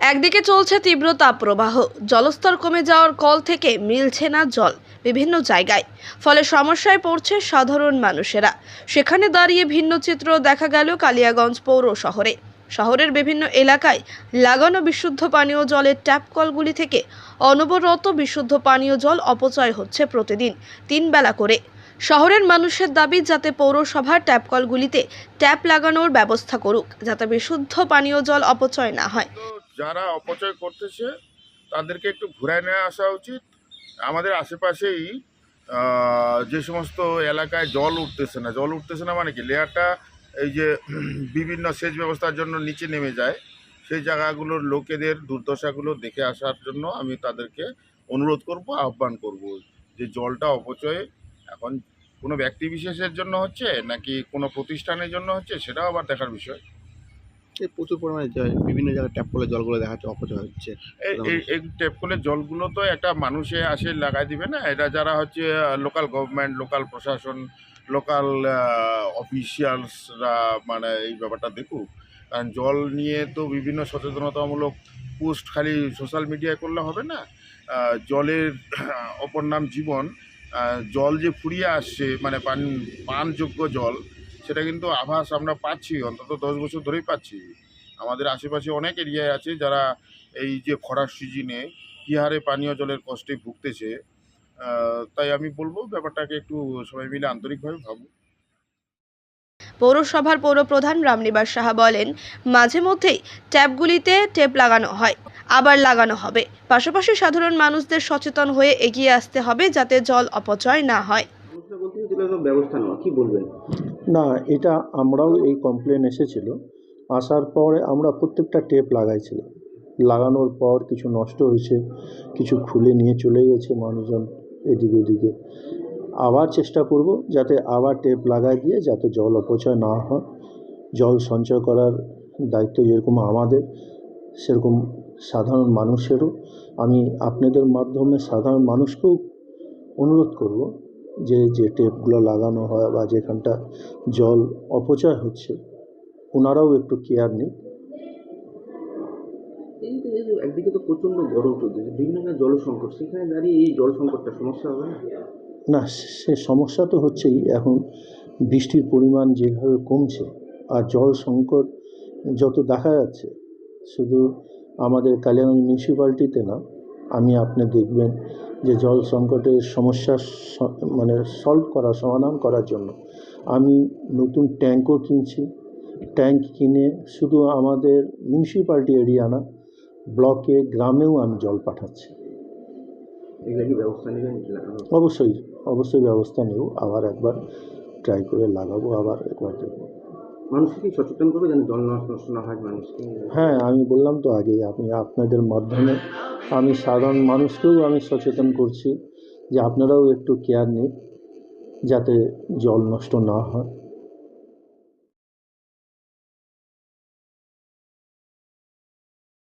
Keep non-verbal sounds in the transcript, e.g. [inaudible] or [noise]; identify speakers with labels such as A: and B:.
A: একদিকে চলছে তীব্র তাপপ্রবাহ, জলস্তর কমে যাওয়ার কল থেকে মিলছে না জল বিভিন্ন জায়গায়। ফলে সমস্যায় পড়ছে সাধারণ মানুষেরা। সেখানে দাঁড়িয়ে ভিন্ন চিত্র দেখা গেল কালিয়াগঞ্জ পৌর শহরে। শহরের বিভিন্ন এলাকায় লাগানো বিশুদ্ধ পানীয় জলের ট্যাপ কলগুলি থেকে অনবরত বিশুদ্ধ পানীয় জল অপচয় হচ্ছে প্রতিদিন, তিন বেলা করে। শহরের মানুষের দাবি, যাতে পৌরসভার ট্যাপ কলগুলিতে ট্যাপ লাগানোর ব্যবস্থা করুক, যাতে বিশুদ্ধ পানীয় জল অপচয় না হয়।
B: যারা অপচয় করতেছে, তাদেরকে একটু ঘুরায় নিয়ে আসা উচিত। আমাদের আশেপাশেই যে সমস্ত এলাকায় জল উঠতেছে না, জল উঠতেছে না মানে কি? লেয়ারটা এই যে [clears throat] বিভিন্ন সেচ ব্যবস্থার জন্য নিচে নেমে যায়। সেই জায়গাগুলোর লোকেদের দুর্দশাগুলো দেখে আসার জন্য আমি তাদেরকে অনুরোধ করব, আহ্বান করব যে জলটা অপচয় এখন কোনো ব্যক্তি বিশেষের জন্য হচ্ছে নাকি কোনো প্রতিষ্ঠানের জন্য হচ্ছে, সেটাও আবার দেখার বিষয়।
C: প্রচুর পরিমাণে বিভিন্ন জায়গায় ট্যাপ কলে জলগুলো দেখা যাচ্ছে অপচয় হচ্ছে।
B: এই ট্যাপ কলের জলগুলো তো একটা মানুষে আসে লাগাই দিবে না? এটা যারা হচ্ছে লোকাল গভর্নমেন্ট লোকাল প্রশাসন লোকাল অফিসিয়ালসরা মানে এই ব্যাপারটা দেখুক কারণ জল নিয়ে তো বিভিন্ন সচেতনতামূলক পোস্ট খালি সোশ্যাল মিডিয়ায় করলে হবে না? জলের অপর নাম জীবন জল যে ফুরিয়ে আসছে মানে পান পানযোগ্য জল সেটা কিন্তু আভাস আমরা পাচ্ছি অন্তত দশ বছর ধরেই পাচ্ছি। আমাদের আশেপাশে অনেক এরিয়ায় আছে যারা এই যে খরার সিজনে কী হারে পানীয় জলের কষ্টে ভুগতেছে আহ, তাই আমি বলব ব্যাপারটাকে একটু সবাই মিলে আন্তরিকভাবে ভাবুক
A: পৌরসভার পৌরপ্রধান রামনিবাস সাহা বলেন মাঝে মধ্যেই ট্যাপগুলিতে টেপ লাগানো হয় আবার লাগানো হবে। পাশাপাশি সাধারণ মানুষদের সচেতন হয়ে এগিয়ে আসতে হবে যাতে জল অপচয় না হয়।
D: ব্যবস্থা নেওয়া কি বলবেন?
E: না, এটা আমরাও এই কমপ্লেন এসেছিল। আসার পরে আমরা প্রত্যেকটা টেপ লাগাইছিলাম লাগানোর পর কিছু নষ্ট হয়েছে, কিছু খুলে নিয়ে চলে গেছে মানুষজন এদিকে ওদিকে। আবার চেষ্টা করব যাতে আবার টেপ লাগাই দিয়ে যাতে জল অপচয় না হয়। জল সঞ্চয় করার দায়িত্ব যেরকম আমাদের, সেরকম সাধারণ মানুষেরও। আমি আপনাদের মাধ্যমে সাধারণ মানুষকেও অনুরোধ করব যে যে টেপগুলো লাগানো হয় বা যেখানটা জল অপচয় হচ্ছে ওনারাও একটু কেয়ার নিক।
D: যে একদিকে তো প্রচণ্ড গরম চলতেছে বিভিন্ন জল সংকট সেখানে দাঁড়িয়ে এই জল সংকটটা সমস্যা হবে না?
E: না সে সমস্যা তো হচ্ছেই। এখন বৃষ্টির পরিমাণ যেভাবে কমছে আর জল সংকট যত দেখা যাচ্ছে শুধু আমাদের কালিয়াগঞ্জ মিউনিসিপ্যালিটিতে না আমি আপনি দেখবেন যে জল সংকটের সমস্যা মানে সলভ করা সমাধান করার জন্য আমি নতুন ট্যাঙ্কও কিনছি। ট্যাঙ্ক কিনে শুধু আমাদের মিউনিসিপ্যালিটি এরিয়া না ব্লকে গ্রামেও আমি জল পাঠাচ্ছি। অবশ্যই অবশ্যই ব্যবস্থা নেব। আবার একবার ট্রাই করে লাগাবো আবার একবার দেখব।
D: মানুষকে সচেতন করবে যেন জল নষ্ট না হয়? মানুষকে
E: হ্যাঁ আমি বললাম তো আগেই আপনি আপনাদের মাধ্যমে আমি সাধারণ মানুষকেও আমি সচেতন করছি যে আপনারাও একটু কেয়ার নিন যাতে জল নষ্ট না হয়।